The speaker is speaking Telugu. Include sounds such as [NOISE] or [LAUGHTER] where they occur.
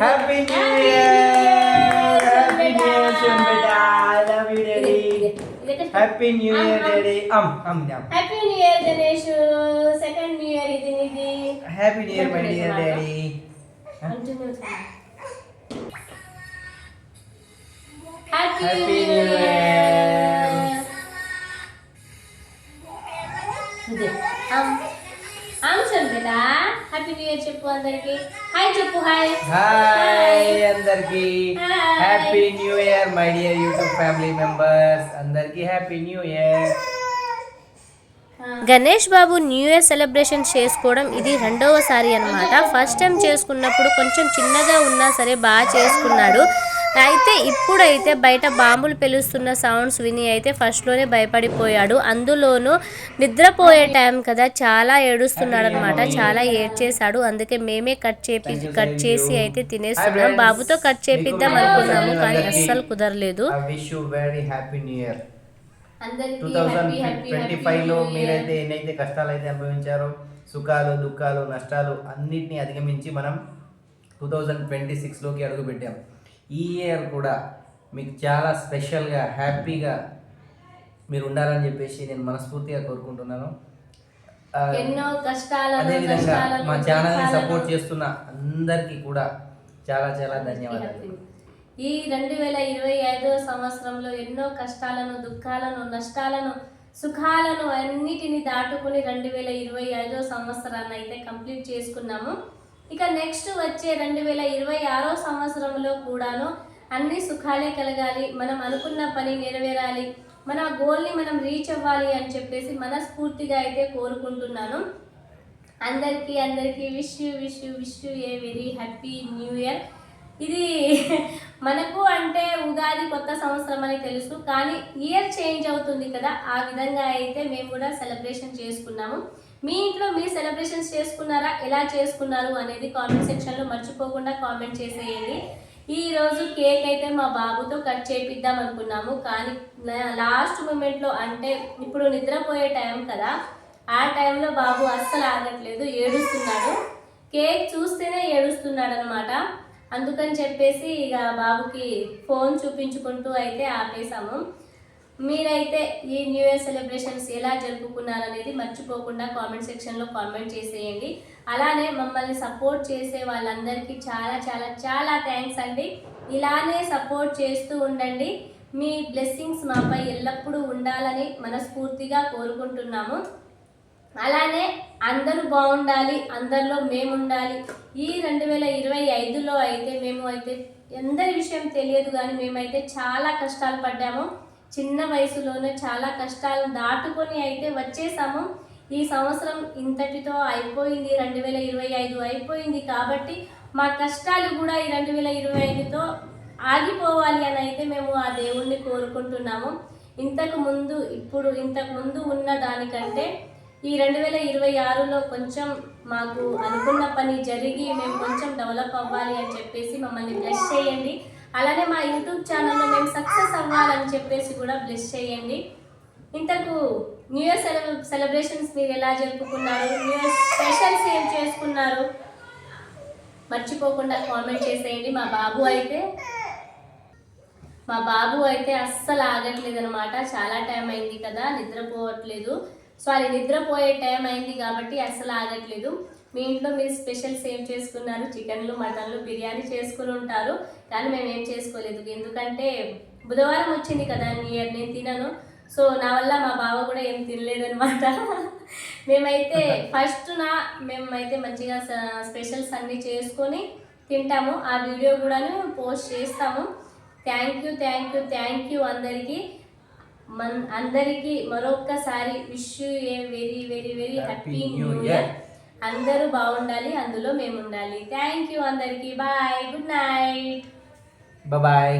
Happy new year happy new year beta I love you daddy happy new year daddy um um um happy new year Ganesh second new year ఇది నీది happy new year my dear daddy continue happy Happy new New year ఇదే ఆంశం బేటా హ్యాపీ న్యూ ఇయర్ చెప్పు అందరికి. హాయ్ చెప్పు హాయ్ హాయ్ అందరికి. Hi. Happy new year my dear YouTube family members అందరికి happy new year Ganesh Babu new year celebration చేసుకోవడం ఇది రెండవసారి అన్నమాట. ఫస్ట్ టైం చేసుకున్నప్పుడు కొంచెం చిన్నగా ఉన్నా సరే బాగా చేసుకున్నాడు. అయితే ఇప్పుడైతే బయట బాంబులు పెలుస్తున్న సౌండ్స్ విని అయితే ఫస్ట్లోనే భయపడిపోయాడు. అందులోనూ నిద్రపోయే టైం కదా చాలా ఏడుస్తున్నాడు అనమాట చాలా ఏడ్చేశాడు. అందుకే మేమే కట్ చేపి కట్ చేసి అయితే తినేస్తున్నాం. బాబుతో కట్ చేపిద్దాం అనుకున్నాము కానీ అస్సలు కుదరలేదు. I wish you very happy new year అందరికి two thousand happy happy twenty ఫైవ్లో మీరైతే ఎన్నైతే కష్టాలు అయితే అనుభవించారో సుఖాలు దుఃఖాలు నష్టాలు అన్నిటినీ అధిగమించి మనం టూ థౌజండ్ ట్వంటీ సిక్స్లోకి అడుగుపెట్టాం. ఈ ఇయర్ కూడా మీకు చాలా స్పెషల్గా హ్యాపీగా మీరు ఉండాలని చెప్పేసి నేను మనస్ఫూర్తిగా కోరుకుంటున్నాను. ఎన్నో కష్టాలను అదేవిధంగా మా ఛానల్ని సపోర్ట్ చేస్తున్న అందరికీ కూడా చాలా చాలా ధన్యవాదాలు. ఈ రెండు వేల ఇరవై ఐదో సంవత్సరంలో ఎన్నో కష్టాలను దుఃఖాలను నష్టాలను సుఖాలను అన్నిటిని దాటుకుని రెండు వేల ఇరవై ఐదో సంవత్సరాన్ని అయితే కంప్లీట్ చేసుకున్నాము. ఇక నెక్స్ట్ వచ్చే రెండు వేల ఇరవై ఆరో సంవత్సరంలో కూడాను అన్ని సుఖాలే కలగాలి. మనం అనుకున్న పని నెరవేరాలి. మన గోల్ని మనం రీచ్ అవ్వాలి అని చెప్పేసి మనస్ఫూర్తిగా అయితే కోరుకుంటున్నాను. అందరికీ అందరికీ wish you wish you wish you a very happy new year ఇది మనకు అంటే ఉగాది కొత్త సంవత్సరం అని తెలుసు కానీ ఇయర్ చేంజ్ అవుతుంది కదా ఆ విధంగా అయితే మేము కూడా సెలబ్రేషన్ చేసుకున్నాము. మీ ఇంట్లో మీరు సెలబ్రేషన్స్ చేసుకున్నారా ఎలా చేసుకున్నారు అనేది కామెంట్ సెక్షన్లో మర్చిపోకుండా కామెంట్ చేసేయండి. ఈ రోజు కేక్ అయితే మా బాబుతో కట్ చేపిద్దాం అనుకున్నాము కానీ లాస్ట్ మూమెంట్లో అంటే ఇప్పుడు నిద్రపోయే టైం కదా ఆ టైంలో బాబు అస్సలు ఆగట్లేదు ఏడుస్తున్నాడు. కేక్ చూస్తేనే ఏడుస్తున్నాడు అనమాట అందుకని చెప్పేసి ఇక బాబుకి ఫోన్ చూపించుకుంటూ అయితే ఆపేసాము మీరైతే ఈ న్యూ ఇయర్ సెలబ్రేషన్స్ ఎలా జరుపుకున్నారనేది మర్చిపోకుండా కామెంట్ సెక్షన్లో కామెంట్ చేసేయండి. అలానే మమ్మల్ని సపోర్ట్ చేసే వాళ్ళందరికీ చాలా చాలా చాలా థ్యాంక్స్ అండి. ఇలానే సపోర్ట్ చేస్తూ ఉండండి. మీ బ్లెస్సింగ్స్ మాపై ఎల్లప్పుడూ ఉండాలని మనస్ఫూర్తిగా కోరుకుంటున్నాము. అలానే అందరూ బాగుండాలి అందరిలో మేము ఉండాలి ఈ రెండు వేల ఇరవై ఐదులో అయితే మేము అయితే అందరి విషయం తెలియదు కానీ మేమైతే చాలా కష్టాలు పడ్డాము. చిన్న వయసులోనే చాలా కష్టాలు దాటుకొని అయితే వచ్చేసాము. ఈ సంవత్సరం ఇంతటితో అయిపోయింది రెండు వేల ఇరవై ఐదు అయిపోయింది కాబట్టి మా కష్టాలు కూడా ఈ రెండు వేల ఇరవై ఐదుతో ఆగిపోవాలి అని అయితే మేము ఆ దేవుణ్ణి కోరుకుంటున్నాము. ఇంతకు ముందు ఇప్పుడు ఇంతకు ముందు ఉన్న దానికంటే ఈ రెండు వేల ఇరవై ఆరులో కొంచెం మాకు అనుకున్న పని జరిగి మేము కొంచెం డెవలప్ అవ్వాలి అని చెప్పేసి మమ్మల్ని బ్లెస్ చేయండి. అలానే మా యూట్యూబ్ ఛానల్లో మేము సక్సెస్ అవ్వాలని చెప్పేసి కూడా బ్లెస్ చేయండి. ఇంతకు న్యూ ఇయర్ సెలబ్ సెలబ్రేషన్స్ మీరు ఎలా జరుపుకున్నారు? న్యూ ఇయర్ స్పెషల్స్ ఏం చేసుకున్నారు? మర్చిపోకుండా కామెంట్ చేసేయండి. మా బాబు అయితే మా బాబు అయితే అస్సలు ఆగట్లేదు అనమాట చాలా టైం అయింది కదా నిద్రపోవట్లేదు. సారీ నిద్రపోయే టైం అయింది కాబట్టి అసలు ఆగట్లేదు. మీ ఇంట్లో మీరు స్పెషల్స్ ఏం చేసుకున్నారు. చికెన్లు మటన్లు బిర్యానీ చేసుకుని ఉంటారు. కానీ మేము ఏం చేసుకోలేదు. ఎందుకంటే బుధవారం వచ్చింది కదా న్యూ ఇయర్ నేను తినను. సో నా వల్ల మా బావ కూడా ఏం తినలేదనమాట [LAUGHS] మేమైతే ఫస్ట్ నా మేమైతే మంచిగా స్పెషల్స్ అన్నీ చేసుకొని తింటాము. ఆ వీడియో కూడాను పోస్ట్ చేస్తాము. Thank you thank you thank you అందరికీ. మన్ అందరికీ మరొక్కసారి wish a very very very happy new year. అందరూ బాగుండాలి అందులో మేము ఉండాలి థ్యాంక్ యూ అందరికీ. బాయ్. Good night. బాయ్